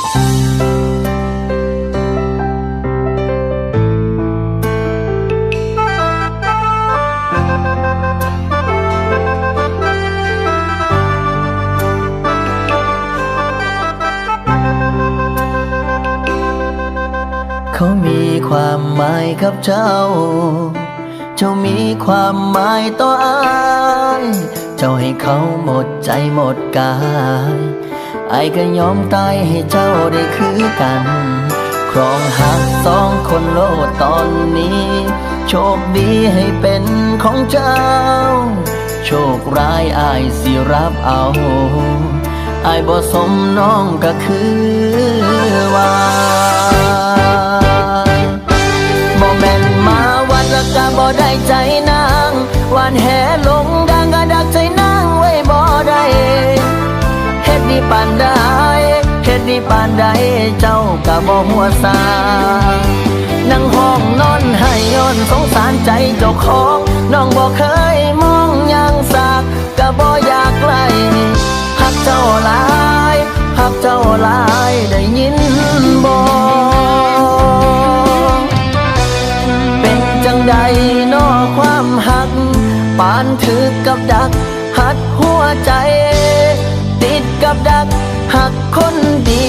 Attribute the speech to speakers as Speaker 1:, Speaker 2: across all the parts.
Speaker 1: เขามีความหมายกับเจ้า เจ้ามีความหมายต่ออาย เจ้าให้เขาหมดใจหมดกาย ไอ้ก็ยอมตายให้เจ้าได้คือกัน ครองหักสองคนโลดตอนนี้ โชคดีให้เป็นของเจ้า โชคร้ายอายสิรับเอาไอ้บ่สมน้องก็คือว่า บ่หัวซานั่งห้องนอนให้ย้อนสงสารใจเจ้าของน้องบ่เคยมองยังสากก็บ่อยากไกลหักเจ้าหลายหักเจ้าหลายได้ยินบ่เป็นจังใดนอความหักปานถือกับดัก หัดหัวใจ ติดกับดักหักคนเดี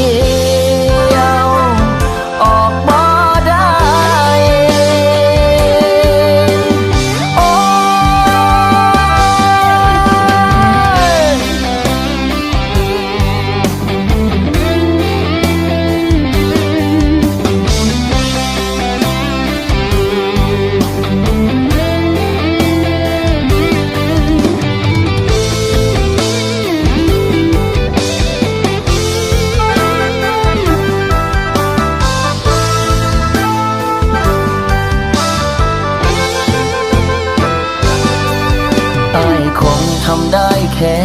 Speaker 1: อายคงทำได้แค่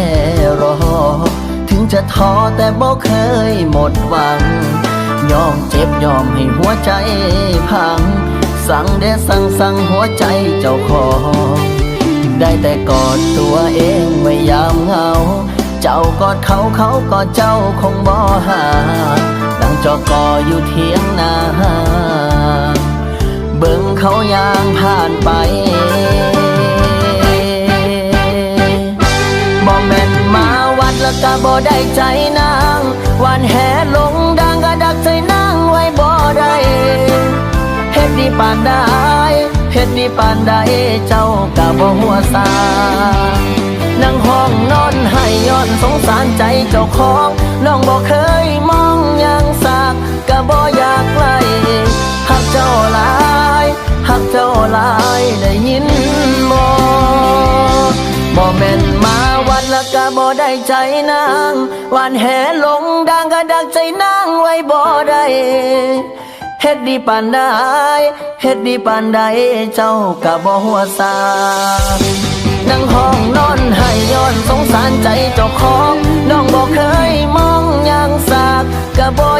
Speaker 1: รอ ถึงจะท้อแต่บ่เคยหมดหวัง ยอมเจ็บยอมให้หัวใจพัง สั่งเดสั่งสั่งหัวใจเจ้าของได้แต่กอดตัวเองไว้ยามเหงา เจ้ากอดเขาเขากอดเจ้าคงบ่หาดังจอกออยู่เทียงนา เบิ่งเขายางผ่านไป ล้วก็บ่ได้ใจนางหวานแหลงดังก็ดักใจนางไว้บ่ได้เฮ็ดดีปานใดเฮ็ดดีปานใดเจ้าก็บ่หัวซานั่งห้องนอนให้ย้อนสงสารใจเจ้าของน้องบ่เคยมองยังสากก็บ่อยากไกลหักเจ้าหลายหักเจ้าหลายได้ยินบ่บ่แม่นมา วันละกะบ่ได้ใจนางวันแหลงดังกะดักใจนางไว้บ่ได้เฮ็ดดีปันไดเฮ็ดดีปันไดเจ้ากะบ่หัวซานั่งห้องนอนให้ย้อนสงสารใจเจ้าของน้องบ่เคยมองยังสากกะบ่